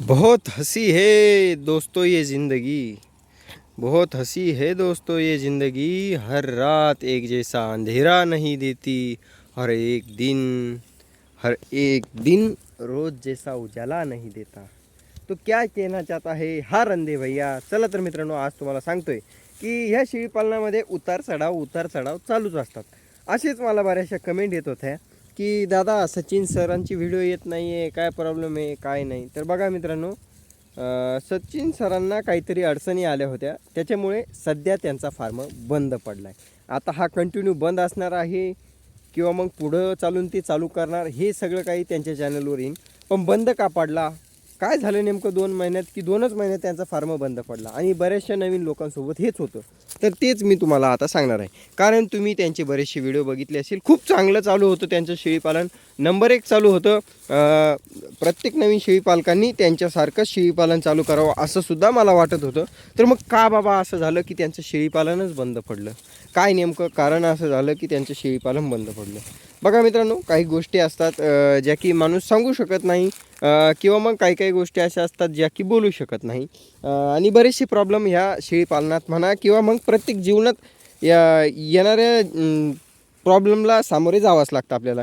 बहुत हँसी है दोस्तों ये ज़िंदगी। बहुत हँसी है दोस्तों ये ज़िंदगी। हर रात एक जैसा अंधेरा नहीं देती। हर एक दिन, हर एक दिन रोज़ जैसा उजाला नहीं देता। तो क्या कहना चाहता है हा रंदे भैया? चला तर मित्रांनो, आज तुम्हाला सांगतोय की ह्या शेळीपालनामध्ये उतार चढाव उतार चढाव चालूच असतात. असेच मला बऱ्याचशा कमेंट येत होत्या. की दादा सचिन सरांची व्हिडिओ येत नाही आहे काय प्रॉब्लेम आहे काय नाही. तर बघा मित्रांनो सचिन सरांना काहीतरी अडचणी आल्या होत्या. त्याच्यामुळे सध्या त्यांचा फार्म बंद पडला आहे आता हा कंटिन्यू बंद असणार आहे किंवा मग पुढं चालून ते चालू करणार हे सगळं काही त्यांच्या चॅनलवर येईल पण बंद का पडला? काय झालं नेमकं दोन महिन्यात की दोनच महिन्यात त्यांचा फार्म बंद पडला? आणि बऱ्याचशा नवीन लोकांसोबत हेच होतं. तर तेच मी तुम्हाला आता सांगणार आहे. कारण तुम्ही त्यांचे बरेचसे व्हिडिओ बघितले असेल. खूप चांगलं चालू होतं त्यांचं शेळीपालन. नंबर एक चालू होतं प्रत्येक नवीन शेळीपालकांनी त्यांच्यासारखं शेळीपालन चालू करावं असं सुद्धा मला वाटत होतं. तर मग का बाबा असं झालं की त्यांचं शेळीपालनच बंद पडलं? काय नेमकं कारण असं झालं की त्यांचं शेळीपालन बंद पडलं? बघा मित्रांनो काही गोष्टी असतात ज्या की माणूस सांगू शकत नाही किंवा मग काही काही गोष्टी अशा असतात ज्या की बोलू शकत नाही. आणि बरेचसे प्रॉब्लेम ह्या शेळीपालनात म्हणा किंवा मग प्रत्येक जीवनात या येणाऱ्या प्रॉब्लेमला सामोरे जावंच लागतं आपल्याला.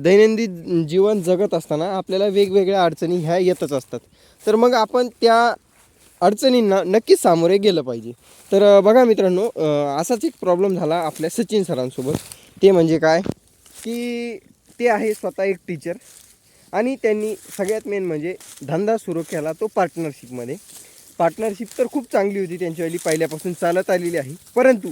दैनंदिन जीवन जगत असताना आपल्याला वेगवेगळ्या अडचणी ह्या येतच असतात. तर मग आपण त्या अडचणींना नक्कीच सामोरे गेलं पाहिजे. तर बघा मित्रांनो असाच एक प्रॉब्लेम झाला आपल्या सचिन सरांसोबत. ते म्हणजे काय? की ते आहे स्वतः एक टीचर आणि त्यांनी सगळ्यात मेन म्हणजे धंदा सुरू केला तो पार्टनरशिपमध्ये पार्टनरशिप तर खूप चांगली होती त्यांच्यावाली पहिल्यापासून चालत आलेली आहे. परंतु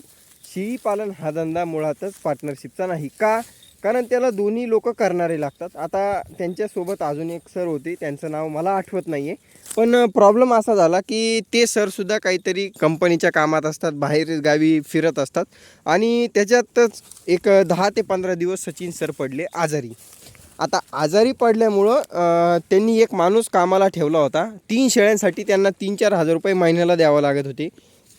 शेळीपालन हा धंदा मुळातच पार्टनरशिपचा नाही. का? कारण त्याला दोन्ही लोक करणारे लागतात. आता त्यांच्यासोबत अजून एक सर होते. त्यांचं नाव मला आठवत नाही आहे पण प्रॉब्लेम असा झाला की ते सरसुद्धा काहीतरी कंपनीच्या कामात असतात बाहेर गावी फिरत असतात. आणि त्याच्यातच एक दहा ते पंधरा दिवस सचिन सर पडले आजारी. आता आजारी पडल्यामुळं त्यांनी एक माणूस कामाला ठेवला होता. तीन शेळ्यांसाठी त्यांना तीन चार हजार रुपये महिन्याला द्यावं लागत होते.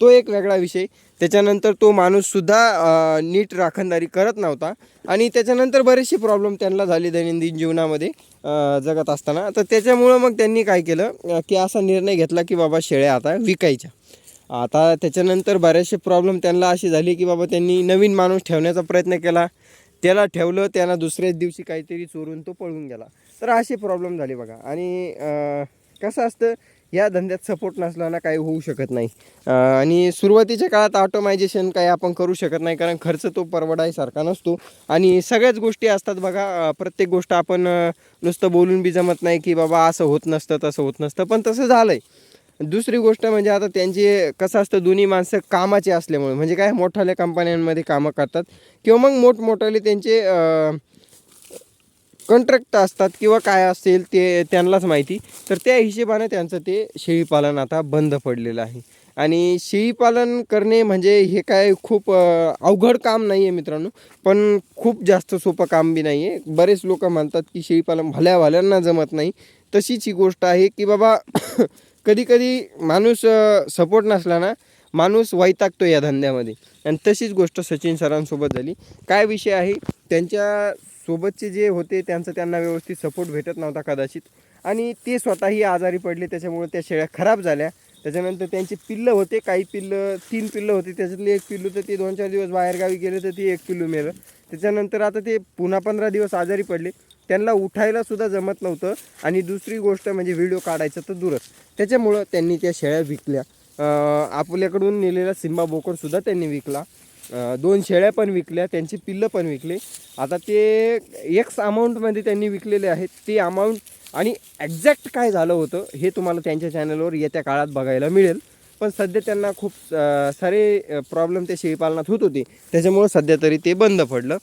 तो एक वेगळा विषय. त्याच्यानंतर तो माणूससुद्धा नीट राखणदारी करत नव्हता. आणि त्याच्यानंतर बरेचसे प्रॉब्लेम त्यांना झाले दैनंदिन जीवनामध्ये जगत असताना. तर त्याच्यामुळं मग त्यांनी काय केलं की असा निर्णय घेतला की बाबा शेळ्या आता विकायच्या. आता त्याच्यानंतर बरेचसे प्रॉब्लेम त्यांना असे झाले की बाबा त्यांनी नवीन माणूस ठेवण्याचा प्रयत्न केला. त्याला ठेवलं त्याला दुसऱ्याच दिवशी काहीतरी चोरून तो पळून गेला. तर असे प्रॉब्लेम झाले बघा. आणि कसं असतं या धंद्यात सपोर्ट नसला ना काही होऊ शकत नाही. आणि सुरुवातीच्या काळात ऑटोमायझेशन काही आपण करू शकत नाही कारण खर्च तो परवडायसारखा नसतो. आणि सगळ्याच गोष्टी असतात बघा प्रत्येक गोष्ट आपण नुसतं बोलून बी जमत नाही की बाबा असं होत नसतं तसं होत नसतं पण तसं झालं आहे दुसरी गोष्ट म्हणजे आता त्यांचे कसं असतं दोन्ही माणसं कामाचे असल्यामुळे म्हणजे काय मोठ्याल्या कंपन्यांमध्ये कामं करतात किंवा मग मोठमोठाले त्यांचे कॉन्ट्रॅक्ट असतात किंवा काय असेल ते त्यांनाच माहिती. तर त्या हिशेबाने त्यांचं ते शेळीपालन आता बंद पडलेलं आहे. आणि शेळीपालन करणे म्हणजे हे काय खूप अवघड काम नाही आहे मित्रांनो. पण खूप जास्त सोपं काम बी नाही आहे बरेच लोक म्हणतात की शेळीपालन भल्या भाल्यांना जमत नाही. तशीच ही गोष्ट आहे की बाबा कधीकधी माणूस सपोर्ट नसला ना माणूस वैतागतो या धंद्यामध्ये. आणि तशीच गोष्ट सचिन सरांसोबत झाली. काय विषय आहे? त्यांच्या सोबतचे जे होते त्यांचा त्यांना व्यवस्थित सपोर्ट भेटत नव्हता कदाचित. आणि ते स्वतःही आजारी पडले त्याच्यामुळे त्या शेळ्या खराब झाल्या. त्याच्यानंतर त्यांचे पिल्लं होते काही पिल्लं तीन पिल्लं होते. त्याच्यातले एक पिल्लू तर ते दोन चार दिवस बाहेरगावी गेले तर ते एक पिल्लू मेलं. त्याच्यानंतर आता ते पुन्हा पंधरा दिवस आजारी पडले. त्यांना उठायला सुद्धा जमत नव्हतं. आणि दुसरी गोष्ट म्हणजे व्हिडिओ काढायचं तर दूरच. त्याच्यामुळं त्यांनी त्या शेळ्या विकल्या. आपल्याकडून नेलेला सिंबा बोकडसुद्धा त्यांनी विकला. दोन शेळ्या पण विकल्या त्यांची पिल्लं पण विकले. आता ते एक्स अमाऊंटमध्ये त्यांनी विकलेले आहेत. ते अमाऊंट आणि एक्झॅक्ट काय झालं होतं हे तुम्हाला त्यांच्या चॅनलवर येत्या काळात बघायला मिळेल. पण सध्या त्यांना खूप सारे प्रॉब्लेम ते शेळीपालनात होत होते. त्याच्यामुळं सध्या तरी ते बंद पडलं.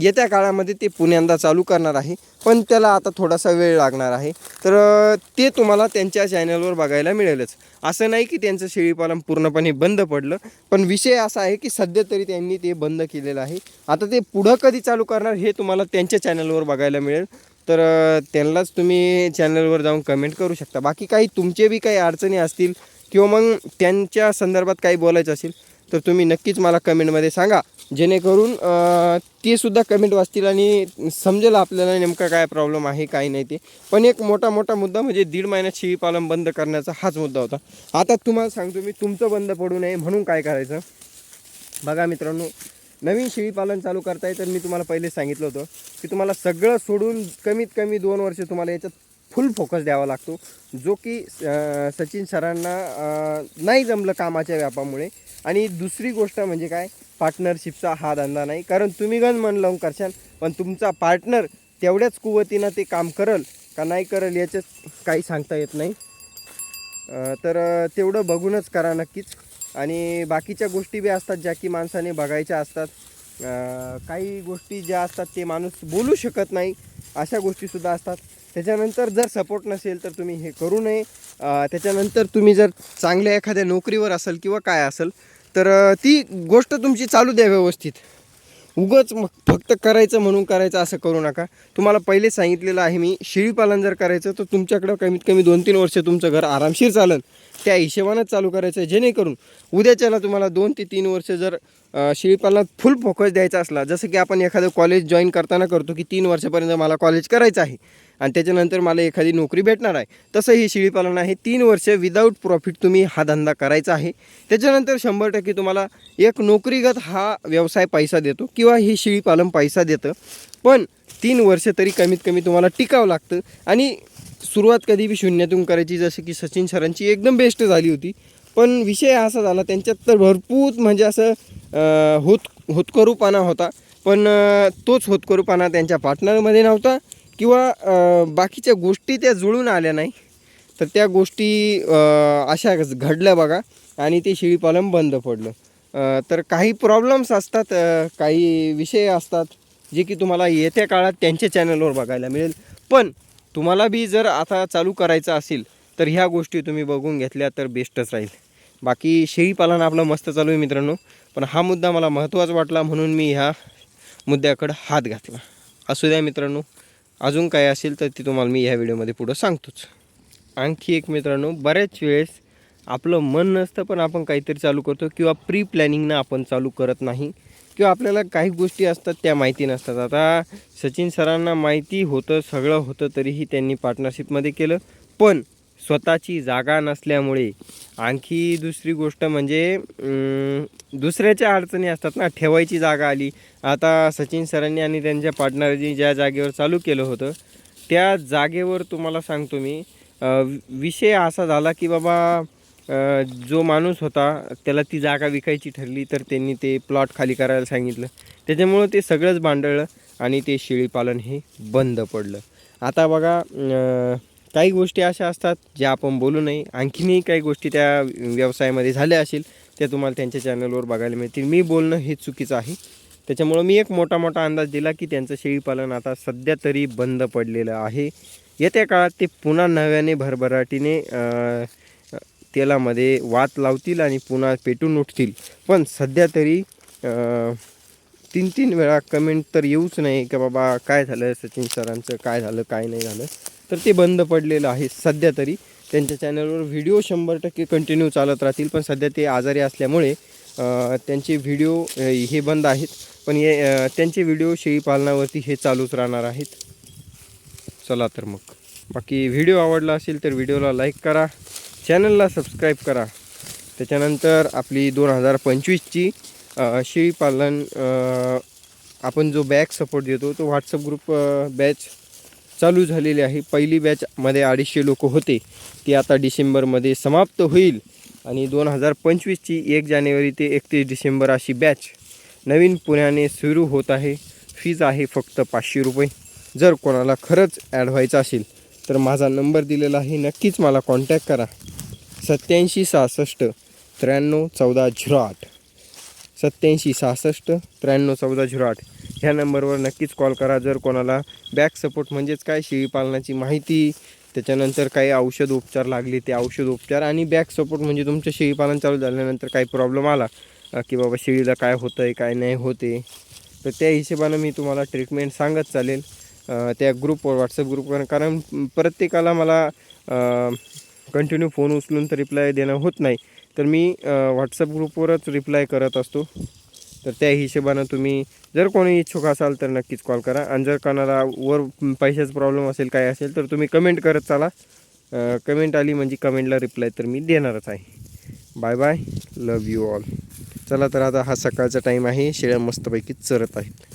येत्या काळामध्ये ते पुण्यांदा चालू करणार आहे. पण त्याला आता थोडासा वेळ लागणार आहे. तर ते तुम्हाला त्यांच्या चॅनलवर बघायला मिळेलच. असं नाही की त्यांचं शेळीपालन पूर्णपणे बंद पडलं. पण विषय असा आहे की सध्या तरी त्यांनी ते बंद केलेलं आहे. आता ते पुढं कधी चालू करणार हे तुम्हाला त्यांच्या चॅनलवर बघायला मिळेल. तर त्यांनाच तुम्ही चॅनलवर जाऊन कमेंट करू शकता. बाकी काही तुमचे बी काही अडचणी असतील किंवा मग त्यांच्या संदर्भात काही बोलायचं असेल तर तुम्ही नक्कीच मला कमेंटमध्ये सांगा. जेणेकरून ते सुद्धा कमेंट वाचतील आणि समजेल आपल्याला नेमका काय प्रॉब्लेम आहे काय नाही ते. पण एक मोठा मोठा मुद्दा म्हणजे दीड महिन्यात शेळीपालन बंद करण्याचा हाच मुद्दा होता. आता तुम्हाला सांगतो मी तुमचं बंद पडू नये म्हणून काय करायचं? बघा मित्रांनो नवीन शेळीपालन चालू करताय तर मी तुम्हाला पहिले सांगितलं होतं की तुम्हाला सगळं सोडून कमीत कमी दोन वर्ष तुम्हाला याच्यात फुल फोकस द्यावा लागतो जो की सचिन सरांना नाही जमलं कामाच्या व्यापामुळे. आणि दुसरी गोष्ट म्हणजे काय पार्टनरशिपचा हा धंदा नाही. कारण तुम्ही गण मन लावून करशाल पण तुमचा पार्टनर तेवढ्याच कुवतीनं ते काम करल का नाही करल याच्यात काही सांगता येत नाही. तर तेवढं बघूनच करा नक्कीच. आणि बाकीच्या गोष्टी बी असतात ज्या की माणसाने बघायच्या असतात. काही गोष्टी ज्या असतात ते माणूस बोलू शकत नाही अशा गोष्टीसुद्धा असतात. त्याच्यानंतर जर सपोर्ट नसेल तर तुम्ही हे करू नये. त्याच्यानंतर तुम्ही जर चांगल्या एखाद्या नोकरीवर असाल किंवा काय असेल तर ती गोष्ट तुमची चालू द्या व्यवस्थित. उगच मग फक्त करायचं म्हणून करायचं असं करू नका. तुम्हाला पहिले सांगितलेलं आहे मी शेळीपालन जर करायचं तर तुमच्याकडं कमीत कमी दोन तीन वर्ष तुमचं घर आरामशीर चालेल. त्या हिशेबानंच चालू करायचं आहे जेणेकरून उद्याच्याला तुम्हाला दोन ते तीन वर्ष जर शेळीपालनात फुल फोकस द्यायचा असला जसं की आपण एखादं कॉलेज जॉईन करताना करतो की तीन वर्षापर्यंत मला कॉलेज करायचं आहे. आणि त्याच्यानंतर मला एखादी नोकरी भेटणार आहे. तसं हे शेळीपालन आहे. तीन वर्ष विदाऊट प्रॉफिट तुम्ही हा धंदा करायचा आहे. त्याच्यानंतर शंभर टक्के तुम्हाला एक नोकरीगत हा व्यवसाय पैसा देतो किंवा हे शेळीपालन पैसा देतं. पण तीन वर्ष तरी कमीत कमी तुम्हाला टिकावं लागतं. आणि सुरुवात कधी बी शून्यातून करायची जसं की सचिन सरांची एकदम बेस्ट झाली होती. पण विषय असा झाला त्यांच्यात तर भरपूर म्हणजे असं होत होतकरूपणा होता. पण तोच होतकरूपणा त्यांच्या पार्टनरमध्ये नव्हता. किंवा बाकीच्या गोष्टी त्या जुळून आल्या नाही तर त्या गोष्टी अशा घडल्या बघा आणि ते शेळीपालन बंद पडलं. तर काही प्रॉब्लेम्स असतात काही विषय असतात जे की तुम्हाला येत्या काळात त्यांच्या चॅनलवर बघायला मिळेल. पण तुम्हाला बी जर आता चालू करायचं असेल तर ह्या गोष्टी तुम्ही बघून घेतल्या तर बेस्टच राहील. बाकी शेळीपालन आपलं मस्त चालू आहे मित्रांनो पण हा मुद्दा मला महत्त्वाचा वाटला म्हणून मी ह्या मुद्द्याकडं हात घातला. असू द्या मित्रांनो. अजून काय असेल तर ती तुम्हाला मी ह्या व्हिडिओमध्ये पुढं सांगतोच. आणखी एक मित्रांनो बऱ्याच वेळेस आपलं मन नसतं पण आपण काहीतरी चालू करतो किंवा प्री प्लॅनिंगनं आपण चालू करत नाही किंवा आपल्याला काही गोष्टी असतात त्या माहिती नसतात. आता सचिन सरांना माहिती होतं सगळं होतं तरीही त्यांनी पार्टनरशिपमध्ये केलं. पण स्वतःची जागा नसल्यामुळे. आणखी दुसरी गोष्ट म्हणजे दुसऱ्याच्या अडचणी असतात ना ठेवायची जागा आली. आता सचिन सरांनी आणि त्यांच्या पार्टनरनी ज्या जागेवर चालू केलं होतं त्या जागेवर तुम्हाला सांगतो मी विषय असा झाला की बाबा जो माणूस होता त्याला ती जागा विकायची ठरली तर त्यांनी ते प्लॉट खाली करायला सांगितलं. त्याच्यामुळं ते सगळंच भांडळलं आणि ते शेळीपालन हे बंद पडलं. आता बघा काही गोष्टी अशा असतात ज्या आपण बोलू नये आणखीनही काही गोष्टी त्या व्यवसायामध्ये झाल्या असेल त्या तुम्हाला त्यांच्या चॅनलवर बघायला मिळतील. मी बोलणं हे चुकीचं आहे. त्याच्यामुळं मी एक मोठा मोठा अंदाज दिला की त्यांचं शेळीपालन आता सध्या तरी बंद पडलेलं आहे. येत्या काळात ते पुन्हा नव्याने भरभराटीने तेलामध्ये वात लावतील आणि पुन्हा पेटून उठतील. पण सध्या तरी तीन तीन वेळा कमेंट तर येऊच नाही की बाबा काय झालं सचिन सरांचं काय झालं काय नाही झालं. तर ते बंद पडलेलं आहे सध्या तरी. त्यांच्या चॅनलवर व्हिडिओ शंभर टक्के कंटिन्यू चालत राहतील पण सध्या ते आजारी असल्यामुळे त्यांचे व्हिडिओ हे बंद आहेत. पण हे त्यांचे व्हिडिओ शेळीपालनावरती हे चालूच राहणार आहेत. चला तर मग. बाकी व्हिडिओ आवडला असेल तर व्हिडिओला लाईक करा. चॅनलला सबस्क्राईब करा. त्याच्यानंतर आपली दोन हजार पंचवीसची शेळीपालन आपण जो बॅच सपोर्ट देतो तो व्हॉट्सअप ग्रुप बॅच चालू झालेली आहे. पहिली बॅचमध्ये अडीचशे लोक होते. ती आता डिसेंबरमध्ये समाप्त होईल. आणि दोन हजार पंचवीसची एक जानेवारी ते एकतीस डिसेंबर अशी बॅच नवीन पुण्याने सुरू होत आहे. फीज आहे फक्त पाचशे रुपये. जर कोणाला खरंच ॲड व्हायचं असेल तर माझा नंबर दिलेला आहे. नक्कीच मला कॉन्टॅक्ट करा. सत्याऐंशी सहासष्ट त्र्याण्णव चौदा झिरो आठ. सत्याऐंशी सहासष्ट त्र्याण्णव चौदा झिरो आठ. ह्या नंबरवर नक्कीच कॉल करा. जर कोणाला बॅक सपोर्ट म्हणजेच काय शेळीपालनाची माहिती त्याच्यानंतर काही औषध उपचार लागले ते औषध उपचार आणि बॅक सपोर्ट म्हणजे तुमचं शेळीपालन चालू झाल्यानंतर काही प्रॉब्लेम आला की बाबा शेळीला काय होतं आहे काय नाही होते. तर त्या हिशोबानं मी तुम्हाला ट्रीटमेंट सांगत चालेल त्या ग्रुपवर व्हॉट्सअप ग्रुपवर कारण प्रत्येकाला मला कंटिन्यू फोन उचलून तर रिप्लाय देणं होत नाही. तर मी व्हॉट्सअप ग्रुपवरच रिप्लाय करत असतो. तर त्या हिशोबानं तुम्ही जर कोणी इच्छुक असाल तर नक्कीच कॉल करा. आणि जर कोणाला वर पैशाचा प्रॉब्लेम असेल काय असेल तर तुम्ही कमेंट करत चाला. कमेंट आली म्हणजे कमेंटला रिप्लाय तर मी देणारच आहे. Bye bye. Love you all चला तर आता हा सकाळचा टाईम आहे. शेळ्या मस्तपैकी चरत आहेत.